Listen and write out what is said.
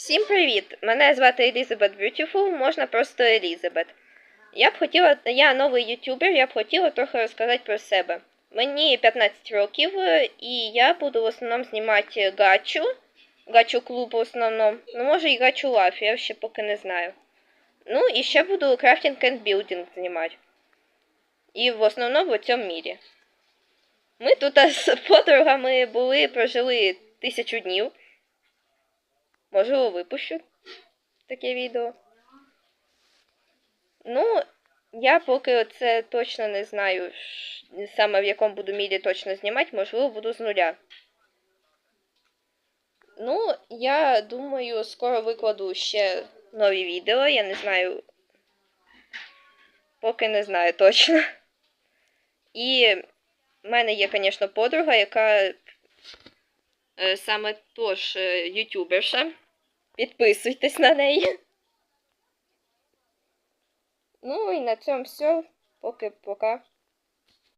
Всім привіт! Мене звати Елізабет Beautiful, можна просто Елізабет. Я б хотіла, я новий ютубер, я б хотіла трохи розказати про себе. Мені 15 років, е, і я буду в основному знімати гачу, гачу клуб в основному, ну може і гачу лайф, я ще поки не знаю. Ну і ще буду крафтинг and білдинг знімати. І в основному в цьому мірі. Ми тут з подругами були, прожили тисячу днів. Можливо, випущу таке відео. Ну, я поки це точно не знаю, саме в якому буду мірі точно знімати, можливо, буду з нуля. Ну, я думаю, скоро викладу ще нові відео, я не знаю. Поки не знаю точно. І в мене є, звісно, подруга, яка саме тож ютюберша. ютуберша. Підписуйтесь на неї. Ну і на цьому все. Поки пока.